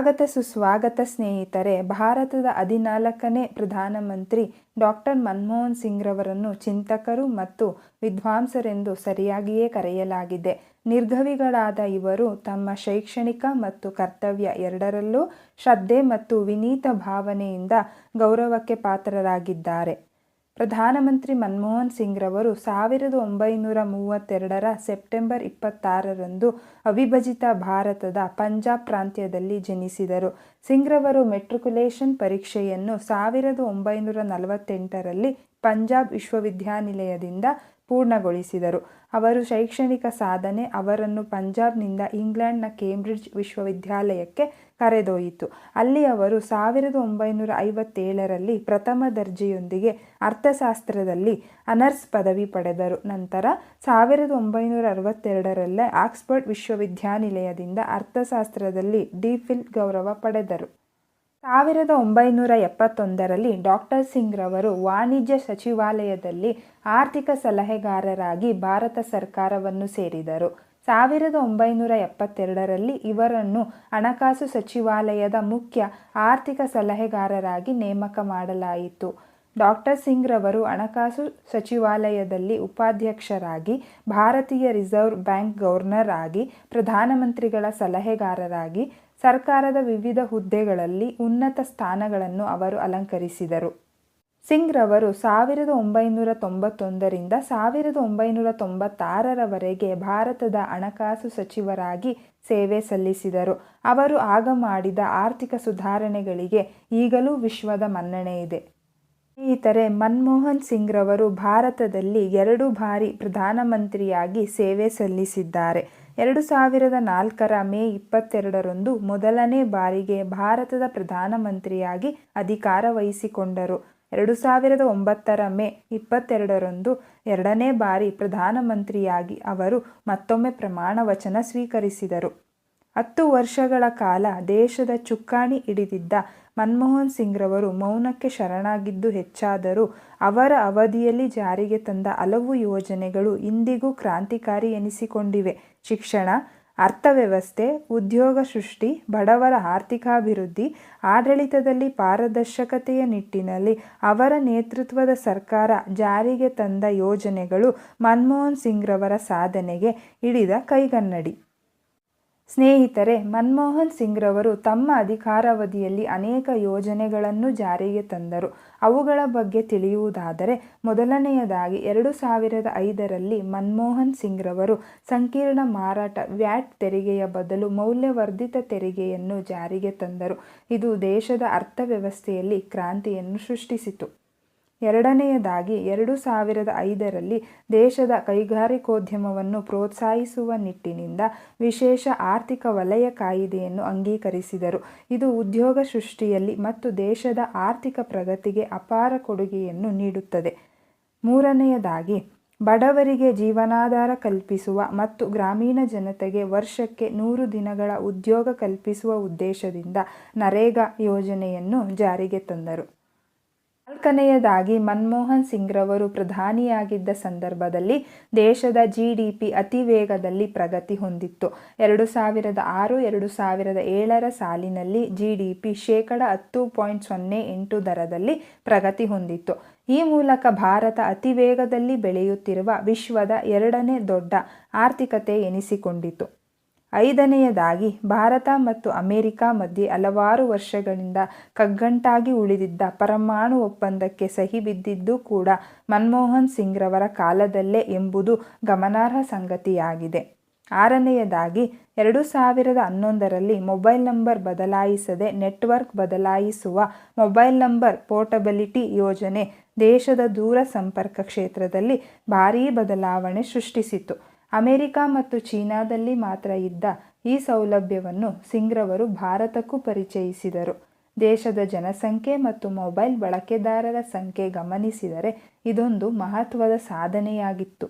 ಸ್ವಾಗತ ಸುಸ್ವಾಗತ ಸ್ನೇಹಿತರೆ, ಭಾರತದ ಹದಿನಾಲ್ಕನೇ ಪ್ರಧಾನಮಂತ್ರಿ ಡಾಕ್ಟರ್ ಮನಮೋಹನ್ ಸಿಂಗ್ರವರನ್ನು ಚಿಂತಕರು ಮತ್ತು ವಿದ್ವಾಂಸರೆಂದು ಸರಿಯಾಗಿಯೇ ಕರೆಯಲಾಗಿದೆ. ನಿರ್ಗವಿಗಳಾದ ಇವರು ತಮ್ಮ ಶೈಕ್ಷಣಿಕ ಮತ್ತು ಕರ್ತವ್ಯ ಎರಡರಲ್ಲೂ ಶ್ರದ್ಧೆ ಮತ್ತು ವಿನೀತ ಭಾವನೆಯಿಂದ ಗೌರವಕ್ಕೆ ಪಾತ್ರರಾಗಿದ್ದಾರೆ. ಪ್ರಧಾನಮಂತ್ರಿ ಮನಮೋಹನ್ ಸಿಂಗ್ರವರು ಸಾವಿರದ ಒಂಬೈನೂರ ಮೂವತ್ತೆರಡರ ಸೆಪ್ಟೆಂಬರ್ ಇಪ್ಪತ್ತಾರರಂದು ಅವಿಭಜಿತ ಭಾರತದ ಪಂಜಾಬ್ ಪ್ರಾಂತ್ಯದಲ್ಲಿ ಜನಿಸಿದರು. ಸಿಂಗ್ರವರು ಮೆಟ್ರಿಕ್ಯುಲೇಷನ್ ಪರೀಕ್ಷೆಯನ್ನು ಸಾವಿರದ ಒಂಬೈನೂರ ನಲವತ್ತೆಂಟರಲ್ಲಿ ಪಂಜಾಬ್ ವಿಶ್ವವಿದ್ಯಾನಿಲಯದಿಂದ ಪೂರ್ಣಗೊಳಿಸಿದರು. ಅವರು ಶೈಕ್ಷಣಿಕ ಸಾಧನೆ ಅವರನ್ನು ಪಂಜಾಬ್ನಿಂದ ಇಂಗ್ಲೆಂಡ್ನ ಕೇಂಬ್ರಿಡ್ಜ್ ವಿಶ್ವವಿದ್ಯಾಲಯಕ್ಕೆ ಕರೆದೊಯ್ಯಿತು. ಅಲ್ಲಿ ಅವರು ಸಾವಿರದ ಒಂಬೈನೂರ ಐವತ್ತೇಳರಲ್ಲಿ ಪ್ರಥಮ ದರ್ಜೆಯೊಂದಿಗೆ ಅರ್ಥಶಾಸ್ತ್ರದಲ್ಲಿ ಅನರ್ಸ್ ಪದವಿ ಪಡೆದರು. ನಂತರ ಸಾವಿರದ ಒಂಬೈನೂರ ಅರವತ್ತೆರಡರಲ್ಲೇ ಆಕ್ಸ್ಫರ್ಡ್ ವಿಶ್ವವಿದ್ಯಾನಿಲಯದಿಂದ ಅರ್ಥಶಾಸ್ತ್ರದಲ್ಲಿ ಡಿಫಿಲ್ ಗೌರವ ಪಡೆದರು. ಸಾವಿರದ ಒಂಬೈನೂರ ಎಪ್ಪತ್ತೊಂದರಲ್ಲಿ ಡಾಕ್ಟರ್ ಸಿಂಗ್ರವರು ವಾಣಿಜ್ಯ ಸಚಿವಾಲಯದಲ್ಲಿ ಆರ್ಥಿಕ ಸಲಹೆಗಾರರಾಗಿ ಭಾರತ ಸರ್ಕಾರವನ್ನು ಸೇರಿದರು. ಸಾವಿರದ ಒಂಬೈನೂರ ಎಪ್ಪತ್ತೆರಡರಲ್ಲಿ ಇವರನ್ನು ಹಣಕಾಸು ಸಚಿವಾಲಯದ ಮುಖ್ಯ ಆರ್ಥಿಕ ಸಲಹೆಗಾರರಾಗಿ ನೇಮಕ ಮಾಡಲಾಯಿತು. ಡಾಕ್ಟರ್ ಸಿಂಗ್ ರವರು ಹಣಕಾಸು ಸಚಿವಾಲಯದಲ್ಲಿ ಉಪಾಧ್ಯಕ್ಷರಾಗಿ, ಭಾರತೀಯ ರಿಸರ್ವ್ ಬ್ಯಾಂಕ್ ಗವರ್ನರ್ ಆಗಿ, ಪ್ರಧಾನಮಂತ್ರಿಗಳ ಸಲಹೆಗಾರರಾಗಿ, ಸರ್ಕಾರದ ವಿವಿಧ ಹುದ್ದೆಗಳಲ್ಲಿ ಉನ್ನತ ಸ್ಥಾನಗಳನ್ನು ಅವರು ಅಲಂಕರಿಸಿದರು. ಸಿಂಗ್ರವರು ಸಾವಿರದ ಒಂಬೈನೂರ ತೊಂಬತ್ತೊಂದರಿಂದ ಸಾವಿರದ ಒಂಬೈನೂರ ತೊಂಬತ್ತಾರರವರೆಗೆ ಭಾರತದ ಹಣಕಾಸು ಸಚಿವರಾಗಿ ಸೇವೆ ಸಲ್ಲಿಸಿದರು. ಅವರು ಆಗ ಮಾಡಿದ ಆರ್ಥಿಕ ಸುಧಾರಣೆಗಳಿಗೆ ಈಗಲೂ ವಿಶ್ವದ ಮನ್ನಣೆ ಇದೆ. ಸ್ನೇಹಿತರೆ, ಮನಮೋಹನ್ ಸಿಂಗ್ರವರು ಭಾರತದಲ್ಲಿ ಎರಡು ಬಾರಿ ಪ್ರಧಾನಮಂತ್ರಿಯಾಗಿ ಸೇವೆ ಸಲ್ಲಿಸಿದ್ದಾರೆ. ಎರಡು ಸಾವಿರದ ನಾಲ್ಕರ ಮೇ ಇಪ್ಪತ್ತೆರಡರಂದು ಮೊದಲನೇ ಬಾರಿಗೆ ಭಾರತದ ಪ್ರಧಾನಮಂತ್ರಿಯಾಗಿ ಅಧಿಕಾರ ವಹಿಸಿಕೊಂಡರು. ಎರಡು ಸಾವಿರದ ಒಂಬತ್ತರ ಮೇ ಇಪ್ಪತ್ತೆರಡರಂದು ಎರಡನೇ ಬಾರಿ ಪ್ರಧಾನಮಂತ್ರಿಯಾಗಿ ಅವರು ಮತ್ತೊಮ್ಮೆ ಪ್ರಮಾಣ ವಚನ ಸ್ವೀಕರಿಸಿದರು. ಹತ್ತು ವರ್ಷಗಳ ಕಾಲ ದೇಶದ ಚುಕ್ಕಾಣಿ ಹಿಡಿದಿದ್ದ ಮನಮೋಹನ್ ಸಿಂಗ್ರವರು ಮೌನಕ್ಕೆ ಶರಣಾಗಿದ್ದು ಹೆಚ್ಚಾದರೂ ಅವರ ಅವಧಿಯಲ್ಲಿ ಜಾರಿಗೆ ತಂದ ಹಲವು ಯೋಜನೆಗಳು ಇಂದಿಗೂ ಕ್ರಾಂತಿಕಾರಿ ಎನಿಸಿಕೊಂಡಿವೆ. ಶಿಕ್ಷಣ ಅರ್ಥವ್ಯವಸ್ಥೆ, ಉದ್ಯೋಗ ಸೃಷ್ಟಿ, ಬಡವರ ಆರ್ಥಿಕಾಭಿವೃದ್ಧಿ, ಆಡಳಿತದಲ್ಲಿ ಪಾರದರ್ಶಕತೆಯ ನಿಟ್ಟಿನಲ್ಲಿ ಅವರ ನೇತೃತ್ವದ ಸರ್ಕಾರ ಜಾರಿಗೆ ತಂದ ಯೋಜನೆಗಳು ಮನಮೋಹನ್ ಸಿಂಗ್ರವರ ಸಾಧನೆಗೆ ಹಿಡಿದ ಕೈಗನ್ನಡಿ. ಸ್ನೇಹಿತರೆ, ಮನಮೋಹನ್ ಸಿಂಗ್ರವರು ತಮ್ಮ ಅಧಿಕಾರಾವಧಿಯಲ್ಲಿ ಅನೇಕ ಯೋಜನೆಗಳನ್ನು ಜಾರಿಗೆ ತಂದರು. ಅವುಗಳ ಬಗ್ಗೆ ತಿಳಿಯುವುದಾದರೆ, ಮೊದಲನೆಯದಾಗಿ ಎರಡು ಸಾವಿರದ ಐದರಲ್ಲಿ ಮನಮೋಹನ್ ಸಿಂಗ್ರವರು ಸಂಕೀರ್ಣ ಮಾರಾಟ ವ್ಯಾಟ್ ತೆರಿಗೆಯ ಬದಲು ಮೌಲ್ಯವರ್ಧಿತ ತೆರಿಗೆಯನ್ನು ಜಾರಿಗೆ ತಂದರು. ಇದು ದೇಶದ ಅರ್ಥವ್ಯವಸ್ಥೆಯಲ್ಲಿ ಕ್ರಾಂತಿಯನ್ನು ಸೃಷ್ಟಿಸಿತು. ಎರಡನೆಯದಾಗಿ ಎರಡು ಸಾವಿರದ ಐದರಲ್ಲಿ ದೇಶದ ಕೈಗಾರಿಕೋದ್ಯಮವನ್ನು ಪ್ರೋತ್ಸಾಹಿಸುವ ನಿಟ್ಟಿನಿಂದ ವಿಶೇಷ ಆರ್ಥಿಕ ವಲಯ ಕಾಯಿದೆಯನ್ನು ಅಂಗೀಕರಿಸಿದರು. ಇದು ಉದ್ಯೋಗ ಸೃಷ್ಟಿಯಲ್ಲಿ ಮತ್ತು ದೇಶದ ಆರ್ಥಿಕ ಪ್ರಗತಿಗೆ ಅಪಾರ ಕೊಡುಗೆಯನ್ನು ನೀಡುತ್ತದೆ. ಮೂರನೆಯದಾಗಿ, ಬಡವರಿಗೆ ಜೀವನಾಧಾರ ಕಲ್ಪಿಸುವ ಮತ್ತು ಗ್ರಾಮೀಣ ಜನತೆಗೆ ವರ್ಷಕ್ಕೆ ನೂರು ದಿನಗಳ ಉದ್ಯೋಗ ಕಲ್ಪಿಸುವ ಉದ್ದೇಶದಿಂದ ನರೇಗಾ ಯೋಜನೆಯನ್ನು ಜಾರಿಗೆ ತಂದರು. ನಾಲ್ಕನೆಯದಾಗಿ ಮನಮೋಹನ್ ಸಿಂಗ್ರವರು ಪ್ರಧಾನಿಯಾಗಿದ್ದ ಸಂದರ್ಭದಲ್ಲಿ ದೇಶದ ಜಿ ಡಿ ಪಿ ಅತಿ ವೇಗದಲ್ಲಿ ಪ್ರಗತಿ ಹೊಂದಿತ್ತು. ಎರಡು ಸಾವಿರದ ಆರು, ಎರಡು ಸಾವಿರದ ಏಳರ ಸಾಲಿನಲ್ಲಿ ಜಿ ಡಿ ಪಿ ಶೇಕಡ ಹತ್ತು ಪಾಯಿಂಟ್ ಸೊನ್ನೆ ಎಂಟು ದರದಲ್ಲಿ ಪ್ರಗತಿ ಹೊಂದಿತ್ತು. ಈ ಮೂಲಕ ಭಾರತ ಅತಿ ವೇಗದಲ್ಲಿ ಬೆಳೆಯುತ್ತಿರುವ ವಿಶ್ವದ ಎರಡನೇ ದೊಡ್ಡ ಆರ್ಥಿಕತೆ ಎನಿಸಿಕೊಂಡಿತು. ಐದನೆಯದಾಗಿ ಭಾರತ ಮತ್ತು ಅಮೆರಿಕ ಮಧ್ಯೆ ಹಲವಾರು ವರ್ಷಗಳಿಂದ ಕಗ್ಗಂಟಾಗಿ ಉಳಿದಿದ್ದ ಪರಮಾಣು ಒಪ್ಪಂದಕ್ಕೆ ಸಹಿ ಬಿದ್ದಿದ್ದು ಕೂಡ ಮನಮೋಹನ್ ಸಿಂಗ್ರವರ ಕಾಲದಲ್ಲೇ ಎಂಬುದು ಗಮನಾರ್ಹ ಸಂಗತಿಯಾಗಿದೆ. ಆರನೆಯದಾಗಿ, ಎರಡು ಸಾವಿರದ ಹನ್ನೊಂದರಲ್ಲಿ ಮೊಬೈಲ್ ನಂಬರ್ ಬದಲಾಯಿಸದೆ ನೆಟ್ವರ್ಕ್ ಬದಲಾಯಿಸುವ ಮೊಬೈಲ್ ನಂಬರ್ ಪೋರ್ಟಬಿಲಿಟಿ ಯೋಜನೆ ದೇಶದ ದೂರ ಸಂಪರ್ಕ ಕ್ಷೇತ್ರದಲ್ಲಿ ಭಾರೀ ಬದಲಾವಣೆ ಸೃಷ್ಟಿಸಿತು ಅಮೆರಿಕ ಮತ್ತು ಚೀನಾದಲ್ಲಿ ಮಾತ್ರ ಇದ್ದ ಈ ಸೌಲಭ್ಯವನ್ನು ಸಿಂಗ್ರವರು ಭಾರತಕ್ಕೂ ಪರಿಚಯಿಸಿದರು. ದೇಶದ ಜನಸಂಖ್ಯೆ ಮತ್ತು ಮೊಬೈಲ್ ಬಳಕೆದಾರರ ಸಂಖ್ಯೆ ಗಮನಿಸಿದರೆ ಇದೊಂದು ಮಹತ್ವದ ಸಾಧನೆಯಾಗಿತ್ತು.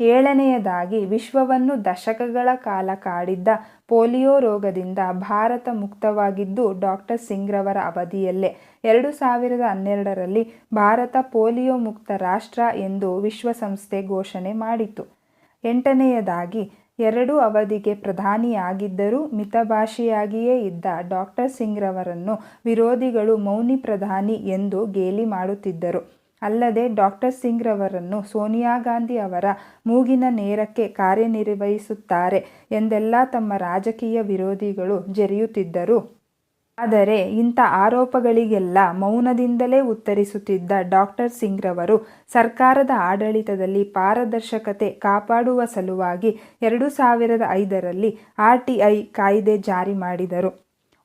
ಏಳನೆಯದಾಗಿ, ವಿಶ್ವವನ್ನು ದಶಕಗಳ ಕಾಲ ಕಾಡಿದ್ದ ಪೋಲಿಯೋ ರೋಗದಿಂದ ಭಾರತ ಮುಕ್ತವಾಗಿದ್ದು ಡಾಕ್ಟರ್ ಸಿಂಗ್ರವರ ಅವಧಿಯಲ್ಲೇ ಎರಡು ಸಾವಿರದ ಹನ್ನೆರಡರಲ್ಲಿ ಭಾರತ ಪೋಲಿಯೋ ಮುಕ್ತ ರಾಷ್ಟ್ರ ಎಂದು ವಿಶ್ವಸಂಸ್ಥೆ ಘೋಷಣೆ ಮಾಡಿತು. ಎಂಟನೆಯದಾಗಿ, ಎರಡು ಅವಧಿಗೆ ಪ್ರಧಾನಿಯಾಗಿದ್ದರೂ ಮಿತಭಾಷಿಯಾಗಿಯೇ ಇದ್ದ ಡಾಕ್ಟರ್ ಸಿಂಗ್ರವರನ್ನು ವಿರೋಧಿಗಳು ಮೌನಿ ಪ್ರಧಾನಿ ಎಂದು ಗೇಲಿ ಮಾಡುತ್ತಿದ್ದರು. ಅಲ್ಲದೆ ಡಾಕ್ಟರ್ ಸಿಂಗ್ರವರನ್ನು ಸೋನಿಯಾ ಗಾಂಧಿ ಅವರ ಮೂಗಿನ ನೇರಕ್ಕೆ ಕಾರ್ಯನಿರ್ವಹಿಸುತ್ತಾರೆ ಎಂದೆಲ್ಲ ತಮ್ಮ ರಾಜಕೀಯ ವಿರೋಧಿಗಳು ಜರಿಯುತ್ತಿದ್ದರು. ಆದರೆ ಇಂಥ ಆರೋಪಗಳಿಗೆಲ್ಲ ಮೌನದಿಂದಲೇ ಉತ್ತರಿಸುತ್ತಿದ್ದ ಡಾಕ್ಟರ್ ಸಿಂಗ್ರವರು ಸರ್ಕಾರದ ಆಡಳಿತದಲ್ಲಿ ಪಾರದರ್ಶಕತೆ ಕಾಪಾಡುವ ಸಲುವಾಗಿ ಎರಡು ಸಾವಿರದ ಐದರಲ್ಲಿ ಆರ್ಟಿಐ ಕಾಯ್ದೆ ಜಾರಿ ಮಾಡಿದರು.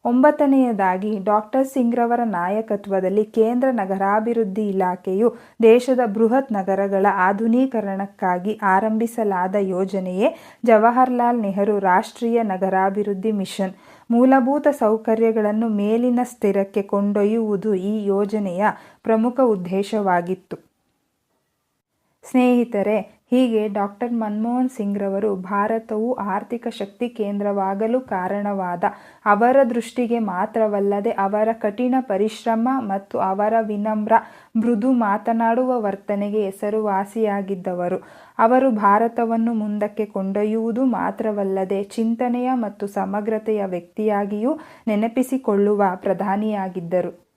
ಒಂಬತ್ತನೆಯದಾಗಿ, ಡಾಕ್ಟರ್ ಸಿಂಗ್ರವರ ನಾಯಕತ್ವದಲ್ಲಿ ಕೇಂದ್ರ ನಗರಾಭಿವೃದ್ಧಿ ಇಲಾಖೆಯು ದೇಶದ ಬೃಹತ್ ನಗರಗಳ ಆಧುನೀಕರಣಕ್ಕಾಗಿ ಆರಂಭಿಸಲಾದ ಯೋಜನೆಯೇ ಜವಾಹರಲಾಲ್ ನೆಹರು ರಾಷ್ಟ್ರೀಯ ನಗರಾಭಿವೃದ್ಧಿ ಮಿಷನ್. ಮೂಲಭೂತ ಸೌಕರ್ಯಗಳನ್ನು ಮೇಲಿನ ಸ್ಥಿರಕ್ಕೆ ಕೊಂಡೊಯ್ಯುವುದು ಈ ಯೋಜನೆಯ ಪ್ರಮುಖ ಉದ್ದೇಶವಾಗಿತ್ತು. ಸ್ನೇಹಿತರೆ, ಹೀಗೆ ಡಾಕ್ಟರ್ ಮನಮೋಹನ್ ಸಿಂಗ್ರವರು ಭಾರತವು ಆರ್ಥಿಕ ಶಕ್ತಿ ಕೇಂದ್ರವಾಗಲು ಕಾರಣವಾದ ಅವರ ದೃಷ್ಟಿಗೆ ಮಾತ್ರವಲ್ಲದೆ ಅವರ ಕಠಿಣ ಪರಿಶ್ರಮ ಮತ್ತು ಅವರ ವಿನಮ್ರ, ಮೃದು ಮಾತನಾಡುವ ವರ್ತನೆಗೆ ಹೆಸರುವಾಸಿಯಾಗಿದ್ದವರು. ಅವರು ಭಾರತವನ್ನು ಮುಂದಕ್ಕೆ ಕೊಂಡೊಯ್ಯುವುದು ಮಾತ್ರವಲ್ಲದೆ ಚಿಂತನೆಯ ಮತ್ತು ಸಮಗ್ರತೆಯ ವ್ಯಕ್ತಿಯಾಗಿಯೂ ನೆನಪಿಸಿಕೊಳ್ಳುವ ಪ್ರಧಾನಿಯಾಗಿದ್ದರು.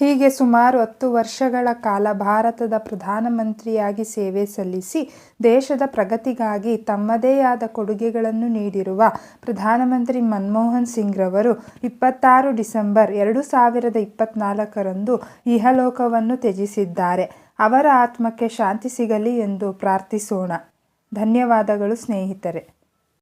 ಹೀಗೆ ಸುಮಾರು ಹತ್ತು ವರ್ಷಗಳ ಕಾಲ ಭಾರತದ ಪ್ರಧಾನಮಂತ್ರಿಯಾಗಿ ಸೇವೆ ಸಲ್ಲಿಸಿ ದೇಶದ ಪ್ರಗತಿಗಾಗಿ ತಮ್ಮದೇ ಆದ ಕೊಡುಗೆಗಳನ್ನು ನೀಡಿರುವ ಪ್ರಧಾನಮಂತ್ರಿ ಮನಮೋಹನ್ ಸಿಂಗ್ರವರು ಇಪ್ಪತ್ತಾರು ಡಿಸೆಂಬರ್ ಎರಡು ಸಾವಿರದ ಇಪ್ಪತ್ನಾಲ್ಕರಂದು ಇಹಲೋಕವನ್ನು ತ್ಯಜಿಸಿದ್ದಾರೆ. ಅವರ ಆತ್ಮಕ್ಕೆ ಶಾಂತಿ ಸಿಗಲಿ ಎಂದು ಪ್ರಾರ್ಥಿಸೋಣ. ಧನ್ಯವಾದಗಳು ಸ್ನೇಹಿತರೆ.